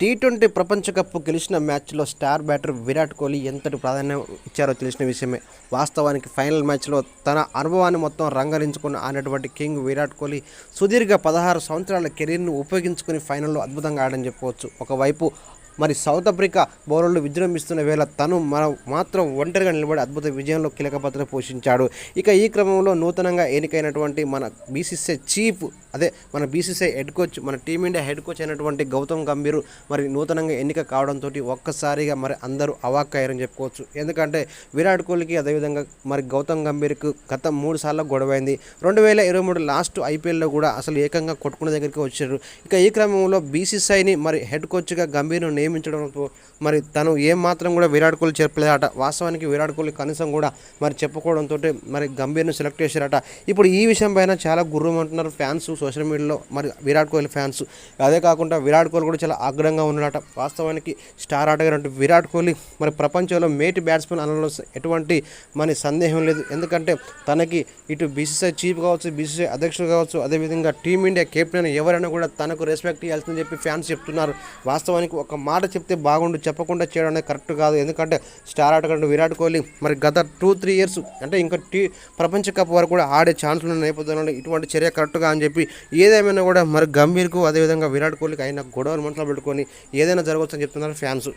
T twenty ప్రపంచ cup గెలిచిన మ్యాచ్లో స్టార్ బ్యాటర్ విరాట్ కోహ్లీ ఎంతటి ప్రాధాన్యం ఇచ్చారో తెలిసిన విషయమే. వాస్తవానికి ఫైనల్ మ్యాచ్లో తన అనుభవాన్ని మొత్తం రంగరించుకున్న ఆడినటువంటి కింగ్ విరాట్ కోహ్లీ సుదీర్ఘ పదహారు సంవత్సరాల కెరీర్ను ఉపయోగించుకుని ఫైనల్లో అద్భుతంగా ఆడని చెప్పవచ్చు ఒకవైపు మరి సౌత్ ఆఫ్రికా బౌలర్లు విజృంభిస్తున్న వేళ తను మనం మాత్రం ఒంటరిగా నిలబడి అద్భుత విజయంలో కీలక పాత్ర పోషించాడు. ఇక ఈ క్రమంలో నూతనంగా ఎన్నికైనటువంటి మన బీసీసీఐ చీఫ్ అదే మన బీసీసీఐ హెడ్ కోచ్ మన టీమిండియా హెడ్ కోచ్ అయినటువంటి గౌతమ్ గంభీర్ మరి నూతనంగా ఎన్నిక కావడంతో ఒక్కసారిగా మరి అందరూ అవాక్కయ్యారని చెప్పుకోవచ్చు. ఎందుకంటే విరాట్ కోహ్లీకి అదేవిధంగా మరి గౌతమ్ గంభీర్కు గత మూడు సార్లు గొడవైంది. రెండు వేల ఇరవై మూడు లాస్ట్ ఐపీఎల్లో కూడా అసలు ఏకంగా కొట్టుకునే దగ్గరికి వచ్చారు. ఇక ఈ క్రమంలో బీసీసీఐని మరి హెడ్ కోచ్గా గంభీర్ను నియమించడంతో మరి తను ఏం మాత్రం కూడా విరాట్ కోహ్లీ చెప్పలేదట వాస్తవానికి విరాట్ కోహ్లీ కనీసం కూడా మరి చెప్పుకోవడంతో మరి గంభీర్ను సెలెక్ట్ చేశారట. ఇప్పుడు ఈ విషయం పైన చాలా గుర్రం అంటున్నారు ఫ్యాన్స్ సోషల్ మీడియాలో మరి విరాట్ కోహ్లీ ఫ్యాన్స్. అదే కాకుండా విరాట్ కోహ్లీ కూడా చాలా ఆగ్రహంగా ఉన్నాడట. వాస్తవానికి స్టార్ ఆటగారు విరాట్ కోహ్లీ మరి ప్రపంచంలో మేటి బ్యాట్స్మెన్ అనడంలో ఎటువంటి మరి సందేహం లేదు. ఎందుకంటే తనకి ఇటు బీసీసీఐ చీఫ్ కావచ్చు బీసీసీఐ అధ్యక్షుడు కావచ్చు అదేవిధంగా టీమిండియా కెప్టెన్ ఎవరైనా కూడా తనకు రెస్పెక్ట్ ఇవ్వాల్సిందని చెప్పి ఫ్యాన్స్ చెప్తున్నారు. వాస్తవానికి ఒక మాట చెప్తే బాగుండు చెప్పకుండా చేయడం అనేది కరెక్ట్ కాదు. ఎందుకంటే స్టార్ ఆటగాడు విరాట్ కోహ్లీ మరి గత టూ త్రీ ఇయర్స్ అంటే ఇంకా టీ ప్రపంచ కప్ వరకు కూడా ఆడే ఛాన్సులు ఉన్న నేపథ్యంలో ఇటువంటి చర్య కరెక్ట్గా అని చెప్పి ఏదేమైనా కూడా మరి గంభీర్కు అదేవిధంగా విరాట్ కోహ్లీకి అయిన గొడవలు మనసులో పెట్టుకొని ఏదైనా జరగవచ్చు అని చెప్తున్నారు ఫ్యాన్స్.